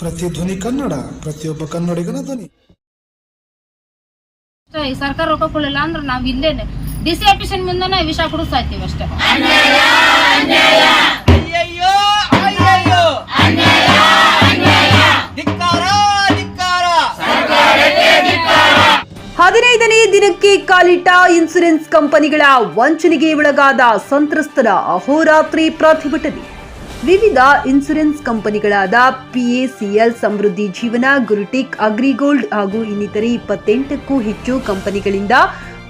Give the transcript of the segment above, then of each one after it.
ಪ್ರತಿಧ್ವನಿ ಕನ್ನಡ ಪ್ರತಿಯೊಬ್ಬ ಕನ್ನಡಿಗನ ಧ್ವನಿ. ಈ ಸರ್ಕಾರ ರೊಕ್ಕ ಕೊಡಲಿಲ್ಲ ಅಂದ್ರೆ ನಾವ್ ಇಲ್ಲೇನೆ. ಡಿ ಸಿ ಆಫೀಸಿನ ಮುಂದೆ ವಿಷ ಕುಡಿಸ್ತಾ ಅಷ್ಟೇ. ಅಯ್ಯಯ್ಯೋ ಅಯ್ಯಯ್ಯೋ ಧಿಕ್ಕಾರ ಧಿಕ್ಕಾರ. ಹದಿನೈದನೇ ದಿನಕ್ಕೆ ಕಾಲಿಟ್ಟ ಇನ್ಸೂರೆನ್ಸ್ ಕಂಪನಿಗಳ ವಂಚನೆಗೆ ಒಳಗಾದ ಸಂತ್ರಸ್ತರ ಅಹೋರಾತ್ರಿ ಪ್ರತಿಭಟನೆ. ವಿವಿಧ ಇನ್ಸೂರೆನ್ಸ್ ಕಂಪನಿಗಳಾದ ಪಿಎಸಿಎಲ್ ಸಮೃದ್ಧಿ ಜೀವನ ಗುರುಟಿಕ್ ಅಗ್ರಿಗೋಲ್ಡ್ ಹಾಗೂ ಇನ್ನಿತರೆ ಇಪ್ಪತ್ತೆಂಟಕ್ಕೂ ಹೆಚ್ಚು ಕಂಪನಿಗಳಿಂದ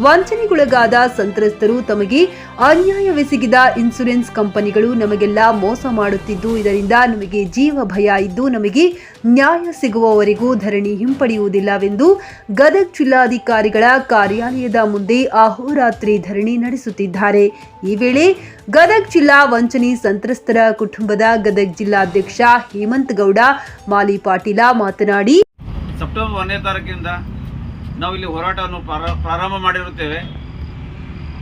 ವಂಚನೆಗೊಳಗಾದ ಸಂತ್ರಸ್ತರು ತಮಗೆ ಅನ್ಯಾಯವೆಸಗಿದ ಇನ್ಸೂರೆನ್ಸ್ ಕಂಪನಿಗಳು ನಮಗೆಲ್ಲ ಮೋಸ ಮಾಡುತ್ತಿದ್ದು, ಇದರಿಂದ ನಮಗೆ ಜೀವ ಭಯ ಇದ್ದು, ನಮಗೆ ನ್ಯಾಯ ಸಿಗುವವರೆಗೂ ಧರಣಿ ಹಿಂಪಡೆಯುವುದಿಲ್ಲವೆಂದು ಗದಗ ಜಿಲ್ಲಾಧಿಕಾರಿಗಳ ಕಾರ್ಯಾಲಯದ ಮುಂದೆ ಅಹೋರಾತ್ರಿ ಧರಣಿ ನಡೆಸುತ್ತಿದ್ದಾರೆ. ಈ ವೇಳೆ ಗದಗ ಜಿಲ್ಲಾ ವಂಚನೆ ಸಂತ್ರಸ್ತರ ಕುಟುಂಬದ ಗದಗ ಜಿಲ್ಲಾಧ್ಯಕ್ಷ ಹೇಮಂತ್ ಗೌಡ, ಮಾಲಿ ಪಾಟೀಲ ಮಾತನಾಡಿ ಸೆಪ್ಟೆಂಬರ್ ಒಂದನೇ ತಾರೀಕಿನಿಂದ ನಾವು ಇಲ್ಲಿ ಹೋರಾಟವನ್ನು ಪ್ರಾರ- ಪ್ರಾರಂಭ ಮಾಡಿರುತ್ತೇವೆ.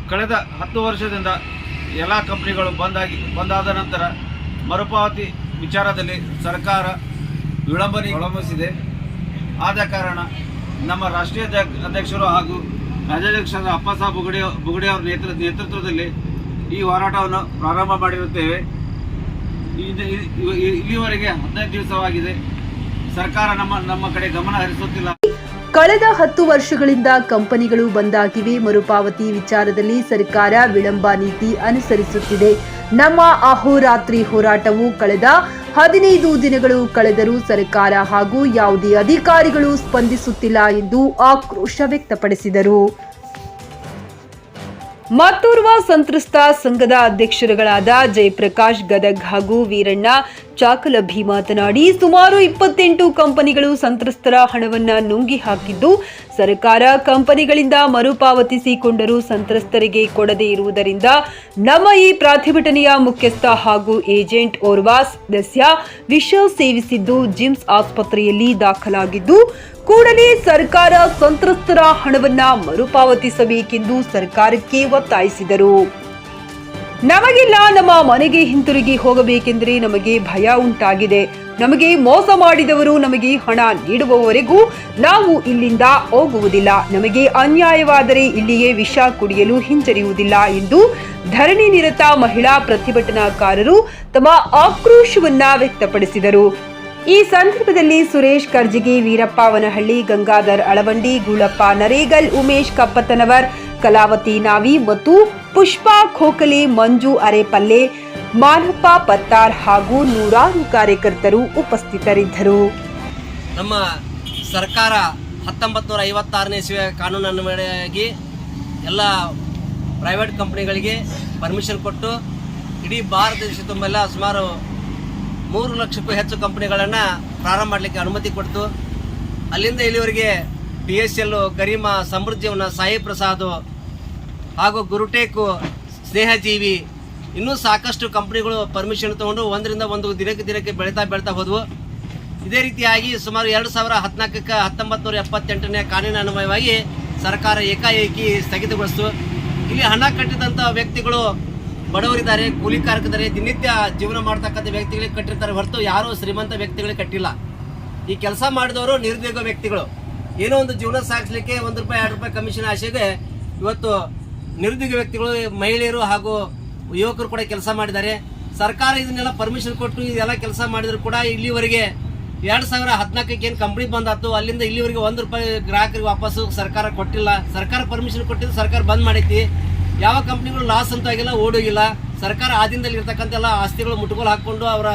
ಕಳೆದ ಹತ್ತು ವರ್ಷದಿಂದ ಎಲ್ಲ ಕಂಪ್ನಿಗಳು ಬಂದಾಗಿ, ಬಂದಾದ ನಂತರ ಮರುಪಾವತಿ ವಿಚಾರದಲ್ಲಿ ಸರ್ಕಾರ ವಿಳಂಬನೆ ವಿಳಂಬಿಸಿದೆ. ಆದ ಕಾರಣ ನಮ್ಮ ರಾಷ್ಟ್ರೀಯ ಅಧ್ಯಕ್ಷರು ಹಾಗೂ ರಾಜ್ಯಾಧ್ಯಕ್ಷರಾದ ಅಪ್ಪಸಾಬ್ ಬುಗುಡೆ, ಬುಗಡಿ ಅವರ ನೇತೃ ನೇತೃತ್ವದಲ್ಲಿ ಈ ಹೋರಾಟವನ್ನು ಪ್ರಾರಂಭ ಮಾಡಿರುತ್ತೇವೆ. ಇಲ್ಲಿವರೆಗೆ ಹದಿನೈದು ದಿವಸವಾಗಿದೆ. ಸರ್ಕಾರ ನಮ್ಮ ನಮ್ಮ ಕಡೆ ಗಮನ ಹರಿಸುತ್ತಿಲ್ಲ. ಕಳೆದ ಹತ್ತು ವರ್ಷಗಳಿಂದ ಕಂಪನಿಗಳು ಬಂದಾಗಿವೆ. ಮರುಪಾವತಿ ವಿಚಾರದಲ್ಲಿ ಸರ್ಕಾರ ವಿಳಂಬ ನೀತಿ ಅನುಸರಿಸುತ್ತಿದೆ. ನಮ್ಮ ಅಹೋರಾತ್ರಿ ಹೋರಾಟವು ಕಳೆದ ಹದಿನೈದು ದಿನಗಳು ಕಳೆದರೂ ಸರ್ಕಾರ ಹಾಗೂ ಯಾವುದೇ ಅಧಿಕಾರಿಗಳು ಸ್ಪಂದಿಸುತ್ತಿಲ್ಲ ಎಂದು ಆಕ್ರೋಶ ವ್ಯಕ್ತಪಡಿಸಿದರು. ಮತ್ತೋರ್ವ ಸಂತ್ರಸ್ತ ಸಂಘದ ಅಧ್ಯಕ್ಷರುಗಳಾದ ಜಯಪ್ರಕಾಶ್ ಗದಗ್ ಹಾಗೂ ವೀರಣ್ಣ ಚಾಕಲಭಿ ಮಾತನಾಡಿ, ಸುಮಾರು ಇಪ್ಪತ್ತೆಂಟು ಕಂಪನಿಗಳು ಸಂತ್ರಸ್ತರ ಹಣವನ್ನು ನುಂಗಿ ಹಾಕಿದ್ದು, ಸರ್ಕಾರ ಕಂಪನಿಗಳಿಂದ ಮರುಪಾವತಿಸಿಕೊಂಡರೂ ಸಂತ್ರಸ್ತರಿಗೆ ಕೊಡದೇ ಇರುವುದರಿಂದ ನಮ್ಮ ಈ ಪ್ರತಿಭಟನೆಯ ಮುಖ್ಯಸ್ಥ ಹಾಗೂ ಏಜೆಂಟ್ ಓರ್ವ ಸದಸ್ಯ ವಿಷ ಸೇವಿಸಿದ್ದು ಜಿಮ್ಸ್ ಆಸ್ಪತ್ರೆಯಲ್ಲಿ ದಾಖಲಾಗಿದ್ದು ಕೂಡಲೇ ಸರ್ಕಾರ ಸಂತ್ರಸ್ತರ ಹಣವನ್ನ ಮರುಪಾವತಿಸಬೇಕೆಂದು ಸರ್ಕಾರಕ್ಕೆ ಒತ್ತಾಯಿಸಿದರು. ನಮಗೆಲ್ಲ, ನಮ್ಮ ಮನೆಗೆ ಹಿಂತಿರುಗಿ ಹೋಗಬೇಕೆಂದರೆ ನಮಗೆ ಭಯ ಉಂಟಾಗಿದೆ. ನಮಗೆ ಮೋಸ ಮಾಡಿದವರು ನಮಗೆ ಹಣ ನೀಡುವವರೆಗೂ ನಾವು ಇಲ್ಲಿಂದ ಹೋಗುವುದಿಲ್ಲ. ನಮಗೆ ಅನ್ಯಾಯವಾದರೆ ಇಲ್ಲಿಯೇ ವಿಷ ಕುಡಿಯಲು ಹಿಂಜರಿಯುವುದಿಲ್ಲ ಎಂದು ಧರಣಿ ನಿರತ ಮಹಿಳಾ ಪ್ರತಿಭಟನಾಕಾರರು ತಮ್ಮ ಆಕ್ರೋಶವನ್ನ ವ್ಯಕ್ತಪಡಿಸಿದರು. ಈ ಸಂದರ್ಭದಲ್ಲಿ ಸುರೇಶ್ ಕರ್ಜಿಗಿ ವೀರಪ್ಪ ವನಹಳ್ಳಿ, ಗಂಗಾಧರ್ ಅಳವಂಡಿ, ಗೂಳಪ್ಪ ನರೇಗಲ್, ಉಮೇಶ್ ಕಪ್ಪತ್ತನವರ್ ಕಲಾವತಿ ನಾವಿ ಮತ್ತು ಪುಷ್ಪಾ ಖೋಕಲೆ ಮಂಜು ಅರೆಪಲ್ಲೆ, ಮಾನಪ್ಪ ಪತ್ತಾರ್ ಹಾಗೂ ನೂರಾರು ಕಾರ್ಯಕರ್ತರು ಉಪಸ್ಥಿತರಿದ್ದರು. ನಮ್ಮ ಸರ್ಕಾರ ಹತ್ತೊಂಬತ್ತು ನೂರ ಐವತ್ತಾರನೇ ಇಸ್ವಿಯ ಕಾನೂನು ಅನ್ವಯವಾಗಿ ಎಲ್ಲ ಪ್ರೈವೇಟ್ ಕಂಪ್ನಿಗಳಿಗೆ ಪರ್ಮಿಷನ್ ಕೊಟ್ಟು ಇಡೀ ಭಾರತ ದೇಶ ತುಂಬೆಲ್ಲ ಸುಮಾರು ಮೂರು ಲಕ್ಷಕ್ಕೂ ಹೆಚ್ಚು ಕಂಪನಿಗಳನ್ನು ಪ್ರಾರಂಭ ಮಾಡಲಿಕ್ಕೆ ಅನುಮತಿ ಕೊಡ್ತು. ಅಲ್ಲಿಂದ ಇಲ್ಲಿವರೆಗೆ ಪಿ ಎಸ್ ಎಲ್ ಗರಿಮಾ, ಸಮೃದ್ಧಿಯವನ ಸಾಯಿ ಪ್ರಸಾದ್ ಹಾಗೂ ಗುರುಟೇಕು, ಸ್ನೇಹಜೀವಿ ಇನ್ನೂ ಸಾಕಷ್ಟು ಕಂಪ್ನಿಗಳು ಪರ್ಮಿಷನ್ ತೊಗೊಂಡು ಒಂದರಿಂದ ಒಂದು ದಿನಕ್ಕೆ ದಿನಕ್ಕೆ ಬೆಳೀತಾ ಬೆಳೀತಾ ಹೋದವು. ಇದೇ ರೀತಿಯಾಗಿ ಸುಮಾರು ಎರಡು ಸಾವಿರ ಹದಿನಾಲ್ಕಕ್ಕೆ ಹತ್ತೊಂಬತ್ತು ನೂರ ಎಪ್ಪತ್ತೆಂಟನೇ ಕಾನೂನು ಅನ್ವಯವಾಗಿ ಸರ್ಕಾರ ಏಕಾಏಕಿ ಸ್ಥಗಿತಗೊಳಿಸ್ತು. ಇಲ್ಲಿ ಹಣ ಕಟ್ಟಿದಂಥ ವ್ಯಕ್ತಿಗಳು ಬಡವರಿದ್ದಾರೆ, ಕೂಲಿ ಕಾರ್ಕಿದ್ದಾರೆ ದಿನನಿತ್ಯ ಜೀವನ ಮಾಡ್ತಕ್ಕಂಥ ವ್ಯಕ್ತಿಗಳಿಗೆ ಕಟ್ಟಿರ್ತಾರೆ ಹೊರತು ಯಾರೂ ಶ್ರೀಮಂತ ವ್ಯಕ್ತಿಗಳಿಗೆ ಕಟ್ಟಿಲ್ಲ. ಈ ಕೆಲಸ ಮಾಡಿದವರು ನಿರುದ್ಯೋಗ ವ್ಯಕ್ತಿಗಳು. ಏನೋ ಒಂದು ಜೀವನ ಸಾಗಿಸ್ಲಿಕ್ಕೆ ಒಂದು ರೂಪಾಯಿ, ಎರಡು ರೂಪಾಯಿ ಕಮಿಷನ್ ಆಸೆಗೆ ಇವತ್ತು ನಿರುದ್ಯೋಗ ವ್ಯಕ್ತಿಗಳು, ಮಹಿಳೆಯರು ಹಾಗೂ ಯುವಕರು ಕೂಡ ಕೆಲಸ ಮಾಡಿದ್ದಾರೆ. ಸರ್ಕಾರ ಇದನ್ನೆಲ್ಲ ಪರ್ಮಿಷನ್ ಕೊಟ್ಟು ಇದೆಲ್ಲ ಕೆಲಸ ಮಾಡಿದ್ರು ಕೂಡ ಇಲ್ಲಿವರೆಗೆ ಎರಡು ಸಾವಿರ ಹದಿನಾಲ್ಕಕ್ಕೆ ಏನು ಕಂಪ್ನಿ ಬಂದಾತು ಅಲ್ಲಿಂದ ಇಲ್ಲಿವರೆಗೆ ಒಂದು ರೂಪಾಯಿ ಗ್ರಾಹಕರಿಗೆ ವಾಪಸ್ಸು ಸರ್ಕಾರ ಕೊಟ್ಟಿಲ್ಲ. ಸರ್ಕಾರ ಪರ್ಮಿಷನ್ ಕೊಟ್ಟಿದ್ದು ಸರ್ಕಾರ ಬಂದ್ ಮಾಡೈತಿ. ಯಾವ ಕಂಪ್ನಿಗಳು ಲಾಸ್ ಅಂತ ಆಗಿಲ್ಲ ಓಡೋಗಿಲ್ಲ ಸರ್ಕಾರ ಆದಿಂದಲ್ಲಿ ಇರ್ತಕ್ಕಂಥ ಎಲ್ಲ ಆಸ್ತಿಗಳು ಮುಟ್ಗೋಲು ಹಾಕೊಂಡು ಅವರ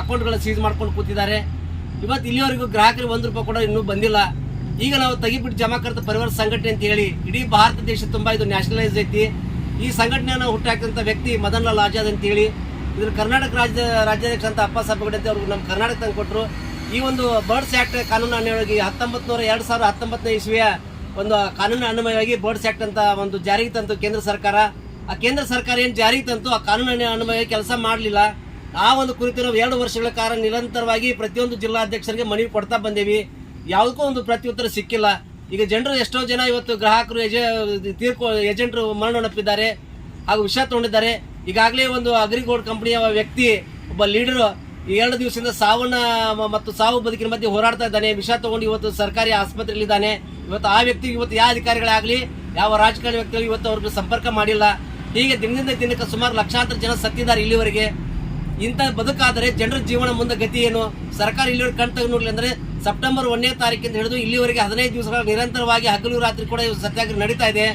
ಅಕೌಂಟ್ಗಳ ಸೀಸ್ ಮಾಡ್ಕೊಂಡು ಕೂತಿದ್ದಾರೆ. ಇವತ್ತು ಇಲ್ಲಿವರೆಗೂ ಗ್ರಾಹಕರಿಗೆ ಒಂದು ರೂಪಾಯಿ ಕೂಡ ಇನ್ನೂ ಬಂದಿಲ್ಲ. ಈಗ ನಾವು ತೆಗಿಬಿಟ್ಟು ಜಮಾಕರ್ತ ಪರಿವಾರ ಸಂಘಟನೆ ಅಂತ ಹೇಳಿ, ಇಡೀ ಭಾರತ ದೇಶ ತುಂಬ ಇದು ನ್ಯಾಷನಲೈಸ್ ಐತಿ. ಈ ಸಂಘಟನೆಯನ್ನು ಹುಟ್ಟಾಕಿದಂಥ ವ್ಯಕ್ತಿ ಮದನ್ ಲಾಲ್ ಆಜಾದ್ ಅಂತ ಹೇಳಿ, ಇದ್ರ ಕರ್ನಾಟಕ ರಾಜ್ಯ, ರಾಜ್ಯಾಧ್ಯಕ್ಷ ಅಂತ ಅಪ್ಪ ಸಾಹೇಬ್ ಅಂತ ಅವ್ರಿಗೆ ನಮ್ಮ ಕರ್ನಾಟಕ ತಂದು ಕೊಟ್ಟರು ಈ ಒಂದು ಬರ್ಡ್ಸ್ ಆಕ್ಟ್ ಕಾನೂನು ಅನ್ವಯವಾಗಿ ಹತ್ತೊಂಬತ್ತು ನೂರ ಎರಡು ಸಾವಿರದ ಹತ್ತೊಂಬತ್ತನೇ ಇಸ್ವಿಯ ಒಂದು ಕಾನೂನು ಅನ್ವಯವಾಗಿ ಬರ್ಡ್ಸ್ ಆಕ್ಟ್ ಅಂತ ಒಂದು ಜಾರಿಗೆ ತಂತು ಕೇಂದ್ರ ಸರ್ಕಾರ. ಆ ಕೇಂದ್ರ ಸರ್ಕಾರ ಏನು ಜಾರಿಗೆ ತಂತು? ಆ ಕಾನೂನು ಅನ್ವಯ ಕೆಲಸ ಮಾಡಲಿಲ್ಲ. ಆ ಒಂದು ಕುರಿತು ನಾವು ಎರಡು ವರ್ಷಗಳ ಕಾಲ ನಿರಂತರವಾಗಿ ಪ್ರತಿಯೊಂದು ಜಿಲ್ಲಾಧ್ಯಕ್ಷರಿಗೆ ಮನವಿ ಕೊಡ್ತಾ ಬಂದೇವಿ. ಯಾವುದಕ್ಕೂ ಒಂದು ಪ್ರತ್ಯುತ್ತರ ಸಿಕ್ಕಿಲ್ಲ. ಈಗ ಜನರು ಎಷ್ಟೋ ಜನ ಇವತ್ತು ಗ್ರಾಹಕರು ಏಜೆ ತೀರ್ಕೊ ಏಜೆಂಟರು ಮರಣೊಪ್ಪಿದ್ದಾರೆ ಹಾಗೂ ವಿಷ ತಗೊಂಡಿದ್ದಾರೆ. ಈಗಾಗಲೇ ಒಂದು ಅಗ್ರಿಗೋಲ್ಡ್ ಕಂಪನಿಯ ವ್ಯಕ್ತಿ, ಒಬ್ಬ ಲೀಡರು ಎರಡು ದಿವಸದಿಂದ ಸಾವನ್ನ ಮತ್ತು ಸಾವು ಬದುಕಿನ ಮಧ್ಯೆ ಹೋರಾಡ್ತಾ ಇದ್ದಾನೆ. ವಿಷ ತಗೊಂಡು ಇವತ್ತು ಸರ್ಕಾರಿ ಆಸ್ಪತ್ರೆಯಲ್ಲಿ ಇದ್ದಾನೆ ಇವತ್ತು ಆ ವ್ಯಕ್ತಿಗೆ ಇವತ್ತು ಯಾವ ಅಧಿಕಾರಿಗಳಾಗಲಿ, ಯಾವ ರಾಜಕೀಯ ವ್ಯಕ್ತಿಗಳು ಇವತ್ತು ಅವ್ರಿಗೆ ಸಂಪರ್ಕ ಮಾಡಿಲ್ಲ. ಹೀಗೆ ದಿನದಿಂದ ದಿನಕ್ಕೆ ಸುಮಾರು ಲಕ್ಷಾಂತರ ಜನ ಸತ್ತಿದ್ದಾರೆ ಇಲ್ಲಿವರೆಗೆ. ಇಂಥ ಬದುಕಾದರೆ ಜನರ ಜೀವನ ಮುಂದೆ ಗತಿ ಏನು? ಸರ್ಕಾರ ಇಲ್ಲಿವರೆಗೆ ಕಣ್ ತೆಗೆದು ನೋಡಲಿ ಅಂದ್ರೆ ಸೆಪ್ಟೆಂಬರ್ ಒಂದನೇ ತಾರೀಕಿಂದ ಹಿಡಿದು ಇಲ್ಲಿವರೆಗೆ ಹದಿನೈದು ದಿವಸಗಳ ನಿರಂತರವಾಗಿ ಹಗಲು ರಾತ್ರಿ ಕೂಡ ಸತ್ಯಾಗ್ರಹ ನಡೀತಾ ಇದೆ.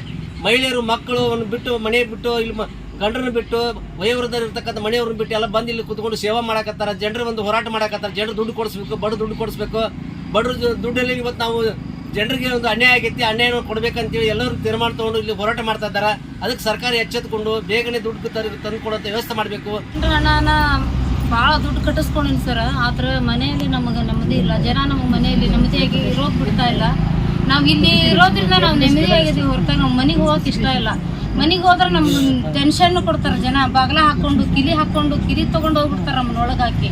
ಮಹಿಳೆಯರು, ಮಕ್ಕಳು ಬಿಟ್ಟು ಮನೆ ಬಿಟ್ಟು, ಇಲ್ಲಿ ಗಂಡರನ್ನು ಬಿಟ್ಟು ವಯೋವೃದ್ಧರಿರ್ತಕ್ಕಂಥ ಮನೆಯವ್ರನ್ನ ಬಿಟ್ಟು ಎಲ್ಲ ಬಂದು ಇಲ್ಲಿ ಕುತ್ಕೊಂಡು ಸೇವಾ ಮಾಡಕತ್ತಾರ. ಜನರು ಒಂದು ಹೋರಾಟ ಮಾಡಕತ್ತಾರ. ಜನರು ದುಡ್ಡು ಕೊಡಿಸ್ಬೇಕು, ಬಡ ದುಡ್ಡು ಕೊಡಿಸ್ಬೇಕು. ಬಡ್ರ ದುಡ್ಡಲ್ಲಿ ಇವತ್ತು ನಾವು ಜನರಿಗೆ ಒಂದು ಅನ್ಯಾಯ ಆಗೈತಿ ಅನ್ಯಾಯ ಕೊಡ್ಬೇಕಂತೇಳಿ ಎಲ್ಲರೂ ತೀರ್ಮಾನ ತಗೊಂಡು ಇಲ್ಲಿ ಹೋರಾಟ ಮಾಡ್ತಾ ಇದ್ದಾರೆ. ಅದಕ್ಕೆ ಸರ್ಕಾರ ಎಚ್ಚೆತ್ಕೊಂಡು ಬೇಗನೆ ದುಡ್ಡು ತಂದು ಕೊಡುವಂತ ವ್ಯವಸ್ಥೆ ಮಾಡಬೇಕು. ನಾನು ಭಾಳ ದುಡ್ಡು ಕಟ್ಟಿಸ್ಕೊಂಡಿನಿ ಸರ್. ಆದ್ರ ಮನೆಯಲ್ಲಿ ನಮಗೆ ನೆಮ್ಮದಿ ಇಲ್ಲ. ಜನ ನಮ್ಮ ಮನೆಯಲ್ಲಿ ನೆಮ್ಮದಿಯಾಗಿ ಇರೋದು ಬಿಡ್ತಾ ಇಲ್ಲ. ನಾವು ಇಲ್ಲಿ ಇರೋದ್ರಿಂದ ನಾವು ನೆಮ್ಮದಿಯಾಗಿದ್ದೀವಿ ಹೊರತಾಗಿ ನಾವು ಮನೆಗೆ ಹೋಗೋಕೆ ಇಷ್ಟ ಇಲ್ಲ. ಮನೆಗೆ ಹೋದ್ರೆ ನಮ್ಗೆ ಟೆನ್ಷನ್ ಕೊಡ್ತಾರೆ ಜನ. ಬಾಗ್ಲ ಹಾಕ್ಕೊಂಡು ಕಿಲಿ ಹಾಕ್ಕೊಂಡು ಕಿಲಿ ತೊಗೊಂಡು ಹೋಗ್ಬಿಡ್ತಾರೆ ನಮ್ಮನ್ನ ಒಳಗೆ ಹಾಕಿ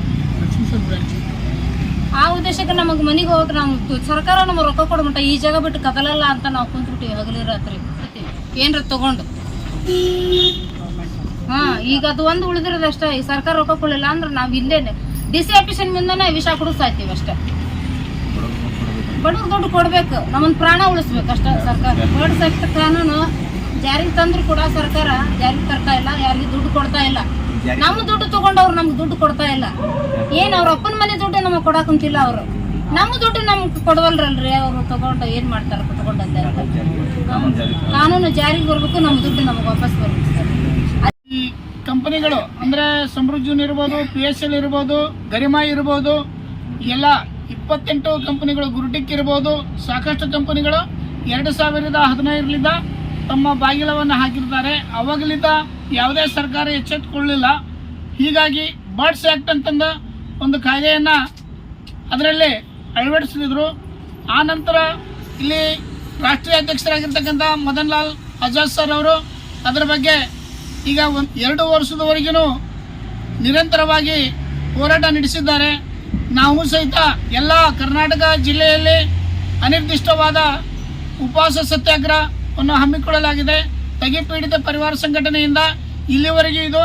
ಆ ಉದ್ದೇಶಕ್ಕೆ ನಮಗೆ ಮನೆಗೆ ಹೋಗಿ ನಾವು ಸರ್ಕಾರ ನಮಗೆ ರೊಕ್ಕ ಕೊಡಮಟ ಈ ಜಾಗ ಬಿಟ್ಟು ಕದಲಲ್ಲ ಅಂತ ನಾವು ಕುಂತ್ಬಿಟ್ಟಿವಿ ಹಗಲಿ ರಾತ್ರಿ. ಏನ್ರ ತಗೊಂಡು. ಹಾ ಈಗ ಅದು ಒಂದು ಉಳಿದಿರೋದಷ್ಟೇ ಈ ಸರ್ಕಾರ ರೊಕ್ಕ ಕೊಡಲಿಲ್ಲ ಅಂದ್ರೆ ನಾವು ಇಲ್ಲೇನೆ. ಡಿ ಸಿ ಆಫೀಸಿನ ಮುಂದೆ ವಿಷ ಕುಡಿಸ್ತಾಯ್ತೀವಿ ಅಷ್ಟೇ. ಬಡವ್ರು ದುಡ್ಡು ಕೊಡ್ಬೇಕು. ನಮ್ಮನ್ನ ಪ್ರಾಣ ಉಳಿಸ್ಬೇಕು ಅಷ್ಟೇ ಸರ್ಕಾರ. ಬಡ ಸೆಕ್ಟರ್ ಕಾನೂನು ಜಾರಿಗೆ ತಂದ್ರು ಕೂಡ ಸರ್ಕಾರ ಜಾರಿಗೆ ತರ್ತಾ ಇಲ್ಲ ಯಾರಿಗೂ ದುಡ್ಡು ಕೊಡ್ತಾ ಇಲ್ಲ. ನಮ್ಮ ದುಡ್ಡು ತಗೊಂಡವ್ರು ನಮ್ಗೆ ದುಡ್ಡು ಕೊಡ್ತಾ ಇಲ್ಲ. ಏನು ಅವ್ರ ಅಪ್ಪನ ಮನೆ ದುಡ್ಡು ನಮಗೆ ಅಂತಿಲ್ಲ ಅವರು. ನಮ್ಮ ದುಡ್ಡು ನಮ್ಗೆ ಕೊಡವಲ್ರಲ್ರಿ ಅವರು ತಗೊಂಡು ಏನ್ ಮಾಡ್ತಾರ ತಗೊಂಡಂತೆ ಕಾನೂನು ಜಾರಿಗೆ ಬರ್ಬೇಕು. ನಮ್ಮ ದುಡ್ಡು ನಮಗೆ ವಾಪಸ್ ಬರ್ಬೇಕು ಈ ಕಂಪನಿಗಳು ಅಂದ್ರೆ ಸಮೃದ್ಧಿ ಇರ್ಬೋದು ಪಿ ಎಸ್ ಎಲ್ ಇರ್ಬೋದು ಗರಿಮಾ ಇರ್ಬೋದು ಎಲ್ಲ ಇಪ್ಪತ್ತೆಂಟು ಕಂಪನಿಗಳು ಗುರುಟಿಕ್ ಇರ್ಬೋದು ಸಾಕಷ್ಟು ಕಂಪನಿಗಳು ಎರಡು ಸಾವಿರದ ಹದಿನೈದರಿಂದ ತಮ್ಮ ಬಾಗಿಲವನ್ನು ಹಾಕಿರ್ತಾರೆ. ಅವಾಗಲಿಂದ ಯಾವುದೇ ಸರ್ಕಾರ ಎಚ್ಚೆತ್ತುಕೊಳ್ಳಲಿಲ್ಲ ಹೀಗಾಗಿ ಬರ್ಡ್ಸ್ ಆ್ಯಕ್ಟ್ ಅಂತಂದ ಒಂದು ಕಾಯ್ದೆಯನ್ನು ಅದರಲ್ಲಿ ಅಳವಡಿಸಿದ್ರು ಆ ನಂತರ ಇಲ್ಲಿ ರಾಷ್ಟ್ರೀಯ ಅಧ್ಯಕ್ಷರಾಗಿರ್ತಕ್ಕಂಥ ಮದನ್ ಲಾಲ್ ಆಜಾದ್ ಸರ್ ಅವರು ಅದರ ಬಗ್ಗೆ ಈಗ ಒಂದು ಎರಡು ವರ್ಷದವರೆಗೂ ನಿರಂತರವಾಗಿ ಹೋರಾಟ ನಡೆಸಿದ್ದಾರೆ. ನಾವು ಸಹಿತ ಎಲ್ಲ ಕರ್ನಾಟಕ ಜಿಲ್ಲೆಯಲ್ಲಿ ಅನಿರ್ದಿಷ್ಟವಾದ ಉಪವಾಸ ಸತ್ಯಾಗ್ರಹವನ್ನು ಹಮ್ಮಿಕೊಳ್ಳಲಾಗಿದೆ. ತಗಿ ಪೀಡಿತ ಪರಿವಾರ ಸಂಘಟನೆಯಿಂದ ಇಲ್ಲಿವರೆಗೆ ಇದು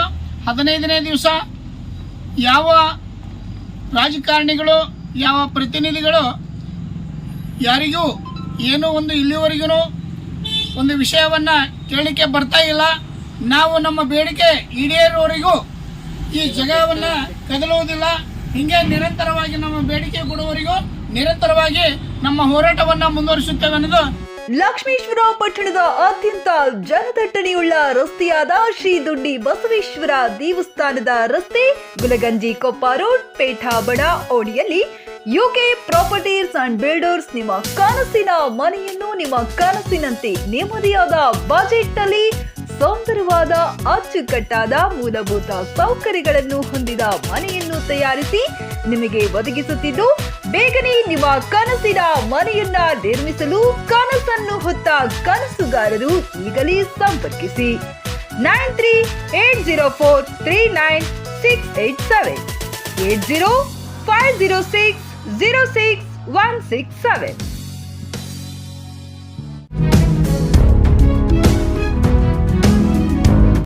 ಹದಿನೈದನೇ ದಿವಸ ಯಾವ ರಾಜಕಾರಣಿಗಳು ಯಾವ ಪ್ರತಿನಿಧಿಗಳು ಯಾರಿಗೂ ಏನೋ ಒಂದು ಇಲ್ಲಿವರೆಗೂ ಒಂದು ವಿಷಯವನ್ನು ಕೇಳಲಿಕ್ಕೆ ಬರ್ತಾ ಇಲ್ಲ. ನಾವು ನಮ್ಮ ಬೇಡಿಕೆ ಈಡೇರುವವರೆಗೂ ಈ ಜಗವನ್ನು ಕದಲುವುದಿಲ್ಲ. ಹಿಂಗೆ ನಿರಂತರವಾಗಿ ನಮ್ಮ ಬೇಡಿಕೆ ಕೊಡುವವರೆಗೂ ನಿರಂತರವಾಗಿ ನಮ್ಮ ಹೋರಾಟವನ್ನು ಮುಂದುವರಿಸುತ್ತೇವೆ ಅನ್ನೋದು ಲಕ್ಷ್ಮೇಶ್ವರ ಪಟ್ಟಣದ ಅತ್ಯಂತ ಜನದಟ್ಟಣೆಯುಳ್ಳ ರಸ್ತೆಯಾದ ಶ್ರೀ ದುಡ್ಡಿ ಬಸವೇಶ್ವರ ದೇವಸ್ಥಾನದ ರಸ್ತೆ ಗುಲಗಂಜಿ ಕೊಪ್ಪ ರೋಡ್ ಪೇಠಾಬಡ ಓಡಿಯಲ್ಲಿ ಯುಕೆ ಪ್ರಾಪರ್ಟೀಸ್ ಅಂಡ್ ಬಿಲ್ಡರ್ಸ್ ನಿಮ್ಮ ಕನಸಿನ ಮನೆಯನ್ನು ನಿಮ್ಮ ಕನಸಿನಂತೆ ನೆಮ್ಮದಿಯಾದ ಬಜೆಟ್ನಲ್ಲಿ ಸುಂದರವಾದ ಅಚ್ಚುಕಟ್ಟಾದ ಮೂಲಭೂತ ಸೌಕರ್ಯಗಳನ್ನು ಹೊಂದಿದ ಮನೆಯನ್ನು ತಯಾರಿಸಿ ನಿಮಗೆ ಒದಗಿಸುತ್ತಿದ್ದು ಬೇಗನೆ ನಿಮ್ಮ ಕನಸಿನ ಮನೆಯನ್ನ ನಿರ್ಮಿಸಲು ಕನಸನ್ನು ಹೊತ್ತ ಕನಸುಗಾರರು ಈಗಲೇ ಸಂಪರ್ಕಿಸಿ. Nine three eight zero four three nine six eight seven. Eight zero five zero six zero six one six seven.